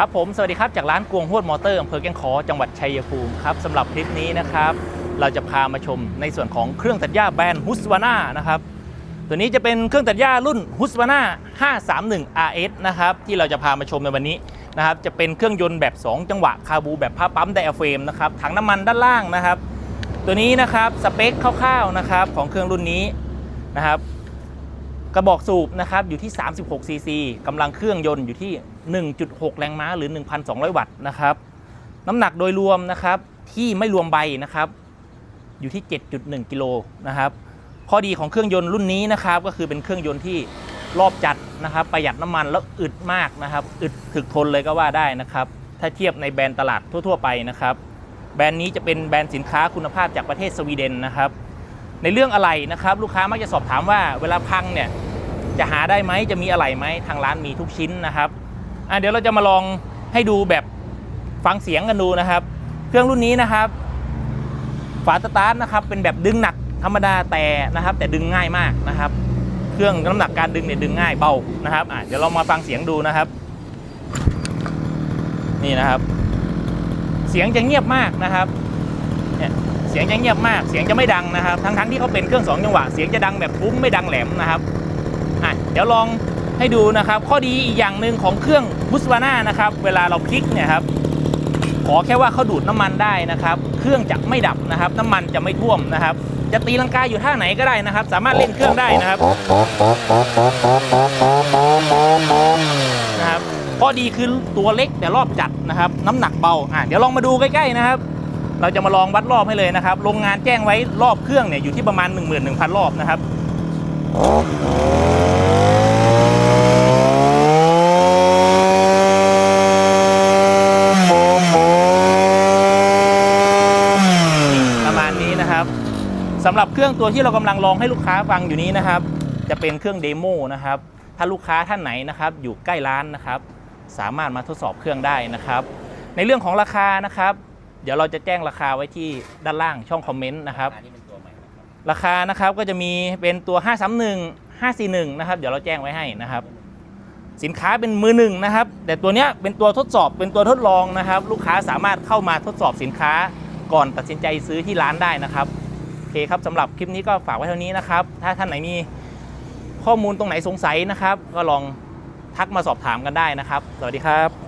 ครับผมสวัสดีครับจากร้านกวงฮวดมอเตอร์อำเภอแก้งขอจังหวัดชัยภูมิครับสำหรับคลิปนี้นะครับ เราจะพามาชมในส่วนของเครื่องตัดหญ้าแบรนด์ฮุสวาน่านะครับตัวนี้จะเป็นเครื่องตัดหญ้ารุ่นฮุสวาน่า531 RS นะครับที่เราจะพามาชมในวันนี้นะครับจะเป็นเครื่องยนต์แบบ 2 จังหวะคาบูแบบผ้าปั๊มไดอะเฟรมนะครับถังน้ำมันด้านล่างนะครับ ตัวนี้นะครับสเปคคร่าวๆนะครับของเครื่องรุ่นนี้นะครับ กระบอกสูบนะครับอยู่ที่ 36 ซีซีกำลังเครื่องยนต์อยู่ที่ 1.6 แรงม้าหรือ 1,200 วัตต์นะครับ น้ำหนักโดยรวมนะครับที่ไม่รวมใบนะครับอยู่ที่ 7.1 กิโลนะครับข้อดีของเครื่องยนต์รุ่นนี้นะครับก็คือเป็นเครื่องยนต์ที่รอบจัดนะครับ ประหยัดน้ำมันแล้วอึดมากนะครับ อึดถึกทนเลยก็ว่าได้นะครับ ถ้าเทียบในแบรนด์ตลาดทั่ว ๆ ไปนะครับ แบรนด์นี้จะเป็นแบรนด์สินค้าคุณภาพจากประเทศสวีเดนนะครับ ในเรื่องอะไรนะครับ ลูกค้ามักจะสอบถามว่าเวลาพังเนี่ยจะหาได้ไหมจะมีอะไรไหมทางร้านมีทุกชิ้นนะครับอะเดี๋ยวเราจะมาลองให้ดูแบบฟังเสียงกันดูนะครับ เครื่องรุ่นนี้นะครับ ฝาสตาร์ทนะครับเป็นแบบดึงหนักธรรมดาแต่นะครับ แต่ดึงง่ายมากนะครับ เครื่องน้ำหนักการดึงเนี่ยดึงง่ายเบานะครับอะเดี๋ยวเรามาฟังเสียงดูนะครับ นี่นะครับ เสียงจะเงียบมากนะครับเนี่ย เสียงจะเงียบมากเสียงจะไม่ดังนะครับ ทั้งทั้งๆที่เขาเป็นเครื่องสองจังหวะเสียงจะดังแบบทุ้มไม่ดังแหลมนะครับอะเดี๋ยวลองให้ดูนะครับ ข้อดีอีกอย่างหนึ่งของเครื่องบุสวาน่านะครับ เวลาเราพลิกเนี่ยครับขอแค่ว่าเขาดูดน้ำมันได้นะครับ เครื่องจะไม่ดับนะครับ น้ำมันจะไม่ท่วมนะครับ จะตีลังกาอยู่ท่าไหนก็ได้นะครับ สามารถเล่นเครื่องได้นะครับนะครับข้อดีคือตัวเล็กแต่รอบจัดนะครับ น้ำหนักเบาอะเดี๋ยวลองมาดูใกล้ๆนะครับ เราจะมาลองวัดรอบให้เลยนะครับ โรงงานแจ้งไว้รอบเครื่องเนี่ยอยู่ที่ประมาณ 11,000 รอบนะครับประมาณนี้นะครับสำหรับเครื่องตัวที่เรากำลังลองให้ลูกค้าฟังอยู่นี้นะครับ จะเป็นเครื่องเดโมนะครับ ถ้าลูกค้าท่านไหนนะครับ อยู่ใกล้ร้านนะครับ สามารถมาทดสอบเครื่องได้นะครับ ในเรื่องของราคานะครับ เดี๋ยวเราจะแจ้งราคาไว้ที่ด้านล่างช่องคอมเมนต์นะครับ อันนี้เป็นตัวใหม่นะครับราคานะครับก็จะมีเป็นตัว 531 541 นะครับ เดี๋ยวเราแจ้งไว้ให้นะครับ สินค้าเป็นมือหนึ่งนะครับ แต่ตัวเนี้ยเป็นตัวทดสอบเป็นตัวทดลองนะครับ ลูกค้าสามารถเข้ามาทดสอบสินค้าก่อนตัดสินใจซื้อที่ร้านได้นะครับโอเคครับสำหรับคลิปนี้ก็ฝากไว้เท่านี้นะครับ ถ้าท่านไหนมีข้อมูลตรงไหนสงสัยนะครับ ก็ลองทักมาสอบถามกันได้นะครับ สวัสดีครับ